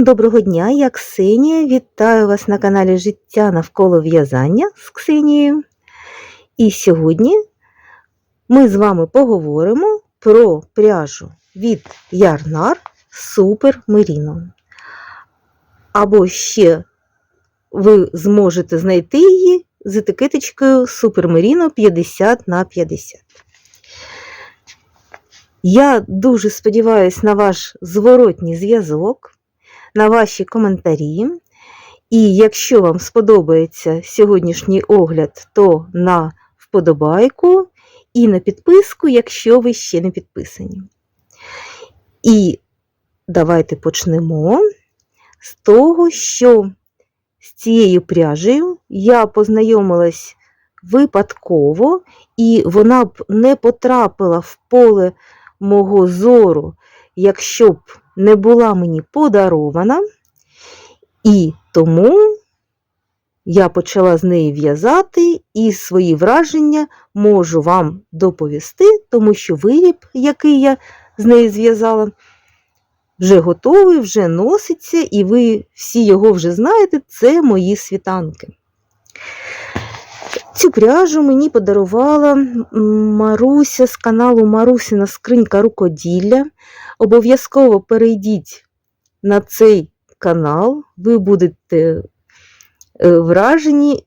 Доброго дня, я Ксенія. Вітаю вас на каналі Життя навколо в'язання з Ксенією. І сьогодні ми з вами поговоримо про пряжу від Ярнар Супер Меріно. Або ще ви зможете знайти її з етикеточкою Супер Меріно 50 на 50. Я дуже сподіваюся на ваш зворотній зв'язок, на ваші коментарі. І якщо вам сподобається сьогоднішній огляд, то на вподобайку і на підписку, якщо ви ще не підписані. І давайте почнемо з того, що з цією пряжею я познайомилась випадково, і вона б не потрапила в поле мого зору, якщо б не була мені подарована, і тому я почала з неї в'язати і свої враження можу вам доповісти, тому що виріб, який я з неї зв'язала, вже готовий, вже носиться, і ви всі його вже знаєте, це мої світанки. Цю пряжу мені подарувала Маруся з каналу Марусіна Скринька рукоділля. Обов'язково перейдіть на цей канал, ви будете е, вражені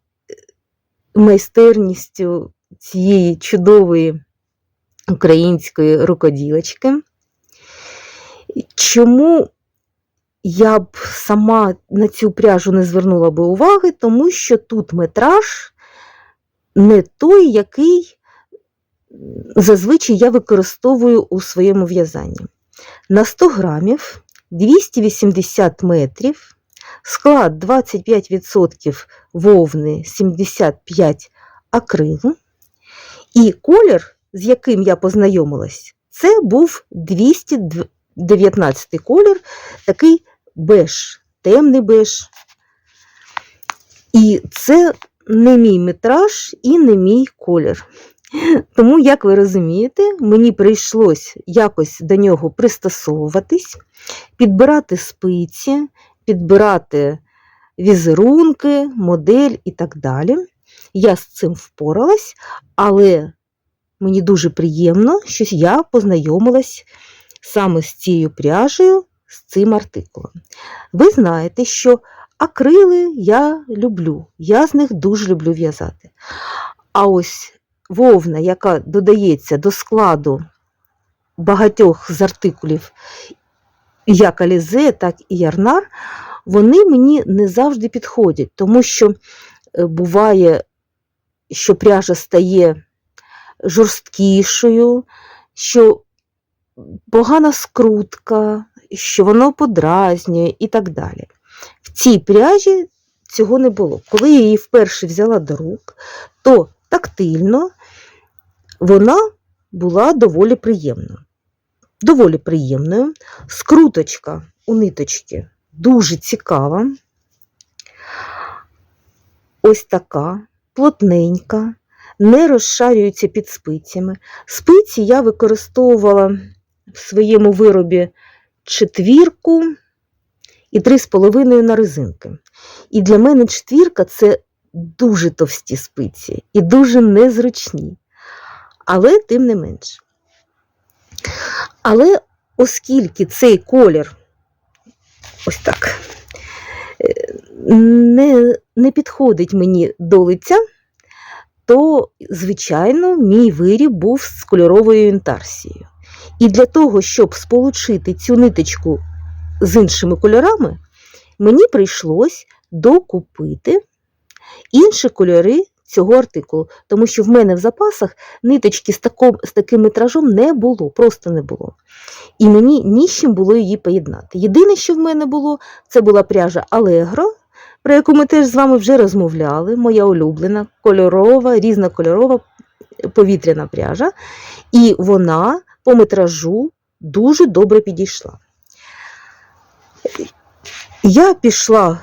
майстерністю цієї чудової української рукоділочки. Чому я б сама на цю пряжу не звернула би уваги, тому що тут метраж не той, який зазвичай я використовую у своєму в'язанні. На 100 грамів 280 метрів, склад 25% вовни, 75 акрилу. І колір, з яким я познайомилась, це був 219 колір, такий беж, темний беж. І це не мій метраж і не мій колір. Тому, як ви розумієте, мені прийшлось якось до нього пристосовуватись, підбирати спиці, підбирати візерунки, модель і так далі. Я з цим впоралась, але мені дуже приємно, що я познайомилась саме з цією пряжею, з цим артикулом. Ви знаєте, що акрили я люблю, я з них дуже люблю в'язати. А ось вовна, яка додається до складу багатьох з артикулів, як Алізе, так і Ярнар, вони мені не завжди підходять, тому що е, буває, що пряжа стає жорсткішою, що погана скрутка, що воно подразнює і так далі. В цій пряжі цього не було. Коли я її вперше взяла до рук, то тактильно вона була доволі приємною. Доволі приємною. Скруточка у ниточки дуже цікава. Ось така, плотненька, не розшарюється під спицями. Спиці я використовувала в своєму виробі четвірку і 3,5 на резинки. І для мене четвірка це дуже товсті спиці і дуже незручні. Але тим не менш. Але оскільки цей колір ось так не, не підходить мені до лиця, то, звичайно, мій виріб був з кольоровою інтарсією. І для того, щоб сполучити цю ниточку з іншими кольорами, мені прийшлось докупити інші кольори цього артикулу, тому що в мене в запасах ниточки з, таком, з таким метражом не було, просто не було. І мені ні з чим було її поєднати. Єдине, що в мене було, це була пряжа Allegro, про яку ми теж з вами вже розмовляли, моя улюблена, кольорова, різнокольорова повітряна пряжа. І вона по метражу дуже добре підійшла. Я пішла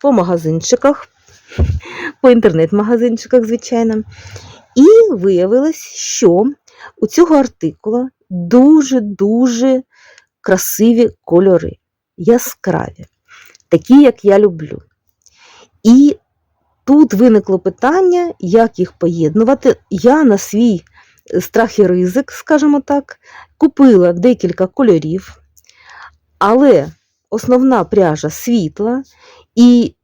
по магазинчиках, по інтернет-магазинчиках, звичайно, і виявилось, що у цього артикула дуже-дуже красиві кольори. яскраві, такі, як я люблю. І тут виникло питання, як їх поєднувати. Я на свій страх і ризик, скажімо так, купила декілька кольорів, але основна пряжа світла, і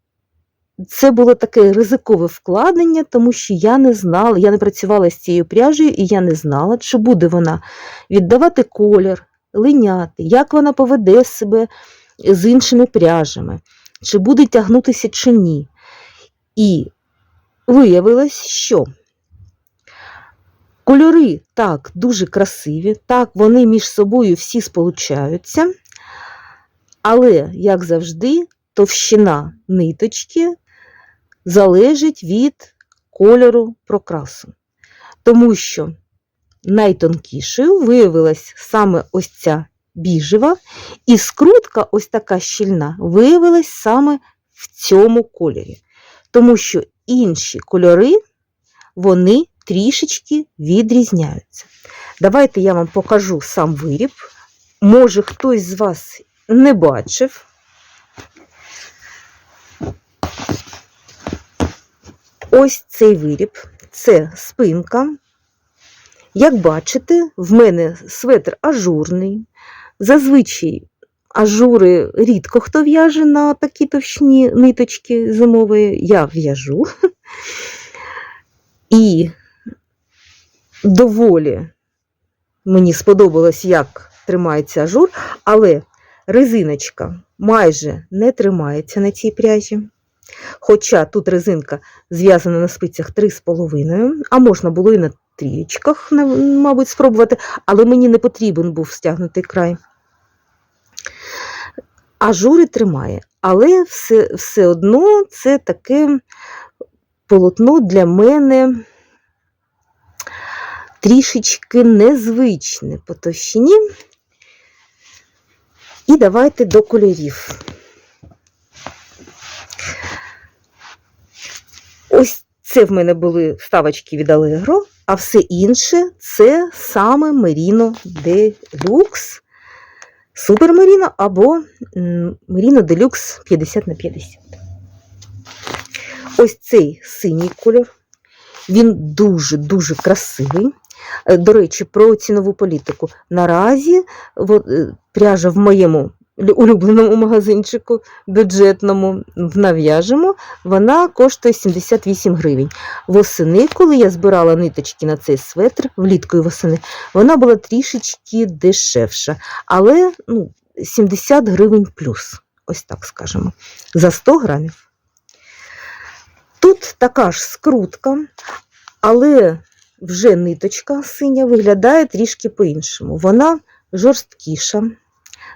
це було таке ризикове вкладення, тому що я не знала, я не працювала з цією пряжею, і я не знала, чи буде вона віддавати колір, линяти, як вона поведе себе з іншими пряжами, чи буде тягнутися чи ні. І виявилось, що кольори так дуже красиві, так вони між собою всі сполучаються, але, як завжди, товщина ниточки залежить від кольору прокрасу. Тому що найтонкішою виявилась саме ось ця біжева, і скрутка, ось така щільна, виявилась саме в цьому кольорі. Тому що інші кольори, вони трішечки відрізняються. Давайте я вам покажу сам виріб. Може, хтось з вас не бачив. Ось цей виріб, це спинка. Як бачите, в мене светр ажурний. Зазвичай ажури рідко хто в'яже на такі товщні ниточки зимової, я в'яжу. І доволі мені сподобалось, як тримається ажур, але резиночка майже не тримається на цій пряжі. Хоча тут резинка зв'язана на спицях 3,5, а можна було і на трієчках, мабуть, спробувати, але мені не потрібен був стягнутий край. Ажури тримає, але все, все одно це таке полотно для мене трішечки незвичне по товщині. І давайте до кольорів. Ось це в мене були вставочки від Allegro, а все інше це саме Merino Deluxe, Super Merino або Merino Deluxe 50 на 50. Ось цей синій кольор. Він дуже-дуже красивий. Е, До речі, про цінову політику. Наразі е, пряжа в моєму улюбленому магазинчику бюджетному в нав'яжемо, вона коштує 78 гривень. Восени, коли я збирала ниточки на цей светр, влітку і восени, вона була трішечки дешевша, але ну, 70 гривень плюс, ось так скажемо, за 100 грамів. Тут така ж скрутка, але вже ниточка синя виглядає трішки по-іншому. Вона жорсткіша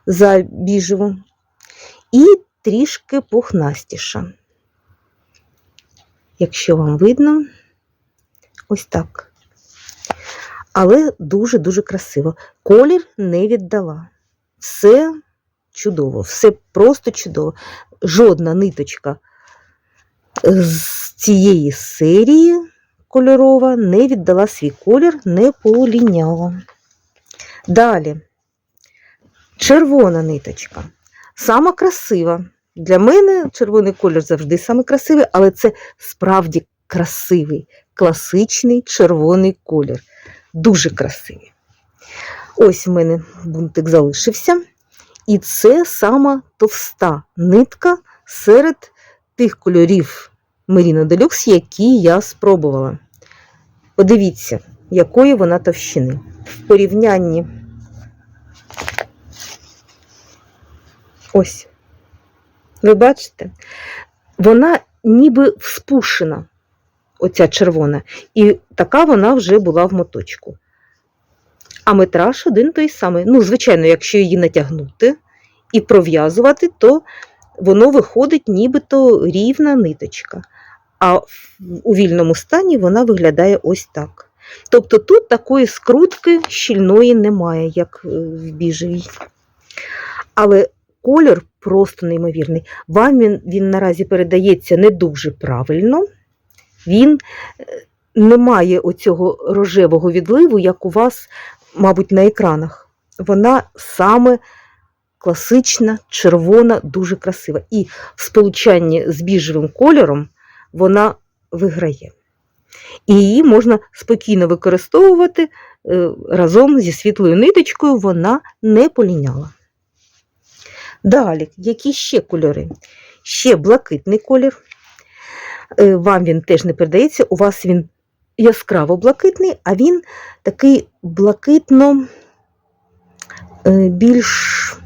за біжеву і трішки пухнастіша. Якщо вам видно, ось так. Але дуже-дуже красиво. Колір не віддала. Все чудово, все просто чудово. Жодна ниточка з цієї серії кольорова не віддала свій колір, не поліняла. Далі червона ниточка. Сама красива. Для мене червоний колір завжди саме красивий, але це справді красивий, класичний червоний колір. Дуже красивий. Ось в мене бунтик залишився. І це сама товста нитка серед тих кольорів Merino Deluxe, які я спробувала. Подивіться, якої вона товщини. В порівнянні. Ось. Ви бачите? Вона ніби вспушена, оця червона, і така вона вже була в моточку. А метраж один той самий. Ну, звичайно, якщо її натягнути і пров'язувати, то воно виходить нібито рівна ниточка. А у вільному стані вона виглядає ось так. Тобто тут такої скрутки щільної немає, як е, в біжевій. Але колір просто неймовірний. Вам він, він наразі передається не дуже правильно. Він е, не має оцього рожевого відливу, як у вас, мабуть, на екранах. Вона саме класична, червона, дуже красива. І в сполучанні з біжевим кольором вона виграє. І її можна спокійно використовувати е, разом зі світлою ниточкою, вона не поліняла. Далі, які ще кольори? Ще блакитний колір. Е, Вам він теж не передається, у вас він яскраво блакитний, а він такий блакитно е, більш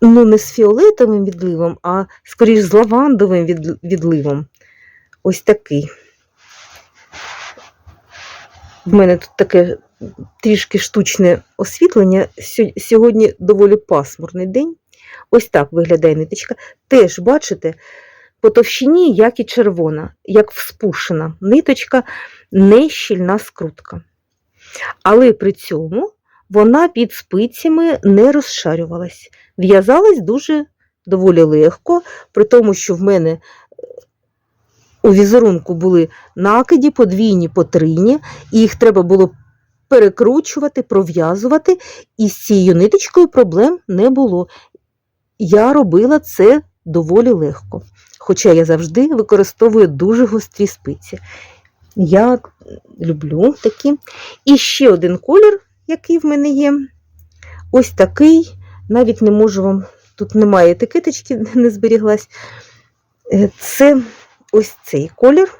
ну, не з фіолетовим відливом, а скоріш з лавандовим відливом. Ось такий. В мене тут таке трішки штучне освітлення. Сьогодні доволі пасмурний день. Ось так виглядає ниточка. Теж, бачите, по товщині, як і червона, як вспушена ниточка, не щільна скрутка. Але при цьому вона під спицями не розшарювалась. В'язалась дуже доволі легко, при тому, що в мене у візерунку були накиді, подвійні, потрійні, і їх треба було перекручувати, пров'язувати, і з цією ниточкою проблем не було. Я робила це доволі легко, хоча я завжди використовую дуже гострі спиці. Я люблю такі. І ще один колір, який в мене є. Ось такий. Навіть не можу вам, тут немає етикеточки, не зберіглась. Е, Це ось цей колір.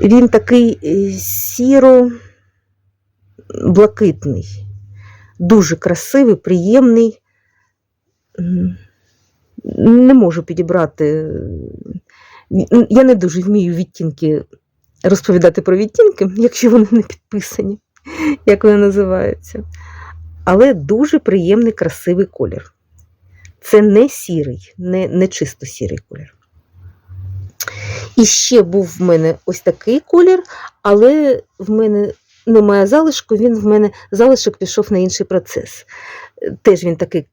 Він такий е, сіро-блакитний, дуже красивий, приємний. Не можу підібрати. Я не дуже вмію відтінки розповідати про відтінки, якщо вони не підписані, як вони називаються. Але дуже приємний, красивий колір. Це не сірий, не, не чисто сірий колір. І ще був в мене ось такий колір, але в мене немає залишку, він в мене залишок пішов на інший процес. Теж він такий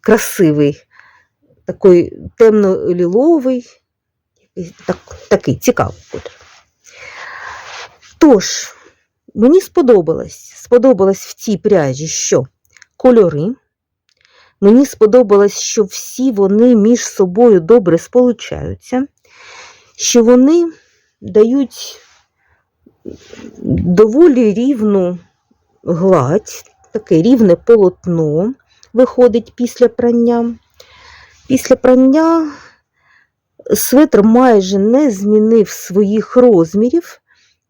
красивий, такий темно-ліловий, так, такий цікавий колір. Тож, мені сподобалось, сподобалось в цій пряжі, що кольори. Мені сподобалось, що всі вони між собою добре сполучаються, що вони дають доволі рівну гладь, таке рівне полотно виходить після прання. Після прання светр майже не змінив своїх розмірів.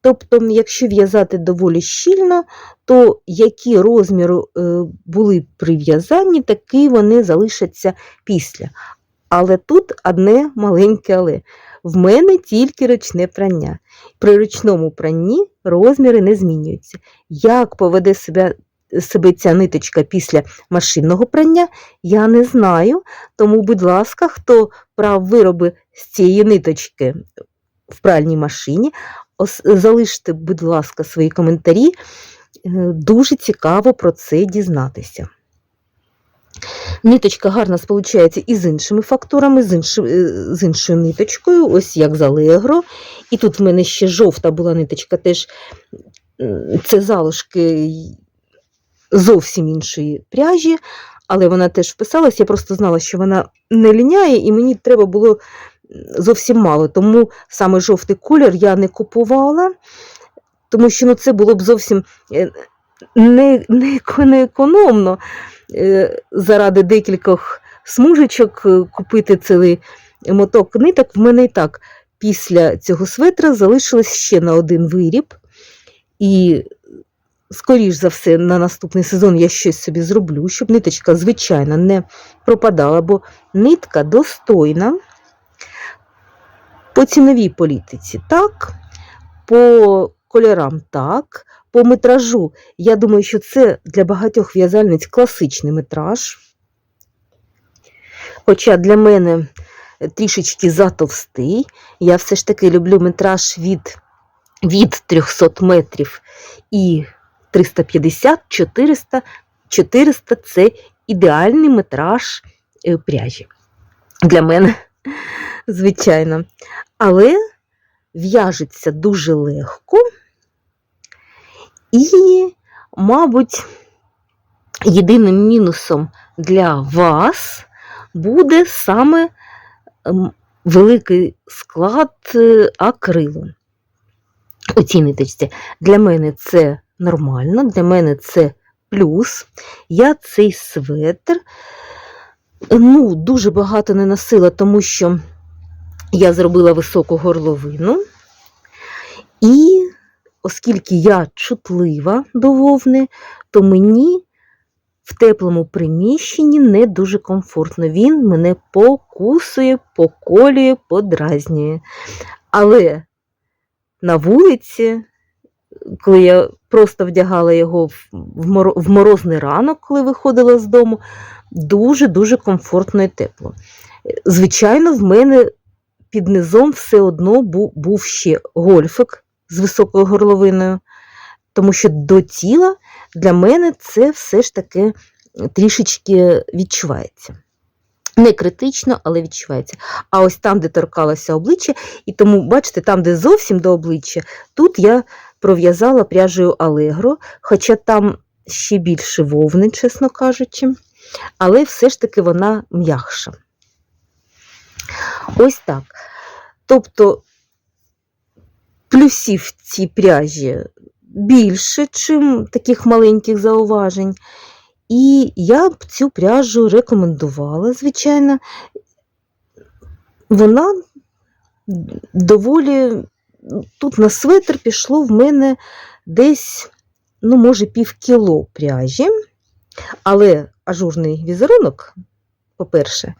Тобто, якщо в'язати доволі щільно, то які розміри е, були при в'язанні, такі вони залишаться після. Але тут одне маленьке але. В мене тільки ручне прання. При ручному пранні розміри не змінюються. Як поведе себе, себе ця ниточка після машинного прання, я не знаю. Тому, будь ласка, хто прав вироби з цієї ниточки в пральній машині, залиште, будь ласка, свої коментарі. Е, Дуже цікаво про це дізнатися. Ниточка гарно сполучається і з іншими фактурами, з, іншим, е, з іншою ниточкою, ось як з Allegro. І тут в мене ще жовта була ниточка, теж це залишки зовсім іншої пряжі, але вона теж вписалась. Я просто знала, що вона не ліняє, і мені треба було зовсім мало. Тому саме жовтий колір я не купувала, тому що ну, це було б зовсім е, не, не, економно е, заради декількох смужечок е, купити цілий моток ниток. В мене і так після цього светра залишилось ще на один виріб. І, скоріш за все, на наступний сезон я щось собі зроблю, щоб ниточка, звичайно, не пропадала, бо нитка достойна по ціновій політиці, так, по кольорам так, по метражу. Я думаю, що це для багатьох в'язальниць класичний метраж. Хоча для мене трішечки затовстий. Я все ж таки люблю метраж від, від 300 метрів і 350, 400. 400 це ідеальний метраж е, пряжі. Для мене, звичайно. Але в'яжеться дуже легко. І, мабуть, єдиним мінусом для вас буде саме великий склад е, акрилу у цій ниточці. Для мене це нормально, для мене це плюс. Я цей светр ну, дуже багато не носила, тому що я зробила високу горловину. І оскільки я чутлива до вовни, то мені в теплому приміщенні не дуже комфортно. Він мене покусує, поколює, подразнює. Але на вулиці, коли я просто вдягала його в в моро- в морозний ранок, коли виходила з дому, дуже-дуже комфортно і тепло. Звичайно, в мене під низом все одно був ще гольфик з високою горловиною, тому що до тіла для мене це все ж таки трішечки відчувається. Не критично, але відчувається. А ось там, де торкалося обличчя, і тому, бачите, там, де зовсім до обличчя, тут я пров'язала пряжею Allegro, хоча там ще більше вовни, чесно кажучи, але все ж таки вона м'якша. Ось так. Тобто плюсів в цій пряжі більше, чим таких маленьких зауважень. І я б цю пряжу рекомендувала, звичайно. Вона доволі. Тут на светр пішло в мене десь, ну, може, пів кіло пряжі, але ажурний візерунок, по-перше,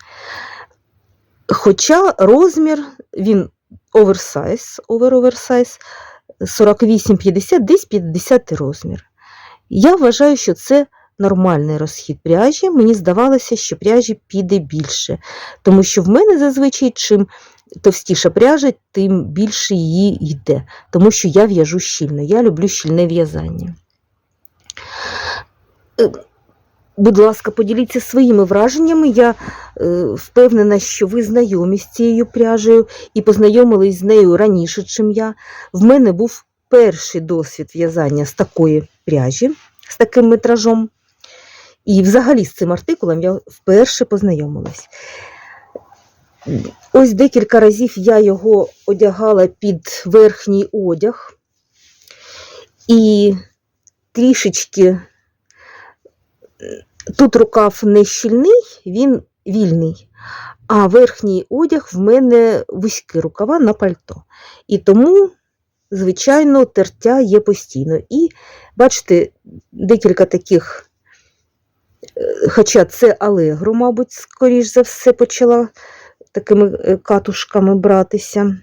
хоча розмір, він оверсайз, овер-оверсайз, 48-50, десь 50 розмір. Я вважаю, що це нормальний розхід пряжі. Мені здавалося, що пряжі піде більше, тому що в мене зазвичай чим товстіша пряжа, тим більше її йде, тому що я в'яжу щільно. Я люблю щільне в'язання. Е, Будь ласка, поділіться своїми враженнями. Я е, впевнена, що ви знайомі з цією пряжею і познайомились з нею раніше, чим я. В мене був перший досвід в'язання з такої пряжі, з таким метражом. І взагалі з цим артикулом я вперше познайомилась. Ось декілька разів я його одягала під верхній одяг і трішечки тут рукав не щільний, він вільний, а верхній одяг в мене вузькі рукава на пальто. І тому, звичайно, тертя є постійно. І бачите, декілька таких, е, хоча це Алегро, мабуть, скоріш за все, почала такими е, катушками братися.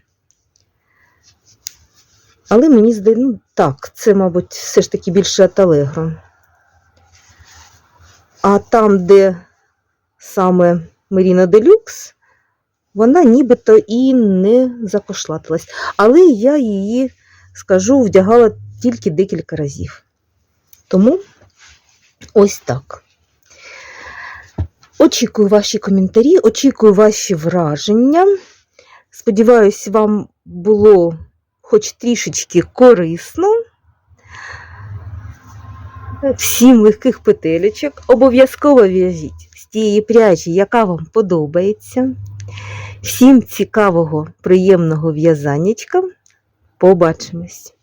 Але мені здається, ну так, це, мабуть, все ж таки більше Allegro. А там, де саме Меріна Делюкс, вона нібито і не закошлатилась. Але я її, скажу, вдягала тільки декілька разів. Тому ось так. Очікую ваші коментарі, очікую ваші враження. Сподіваюсь, вам було хоч трішечки корисно. Всім легких петелечок. Обов'язково в'яжіть з тієї пряжі, яка вам подобається. Всім цікавого, приємного в'язаннячка. Побачимось!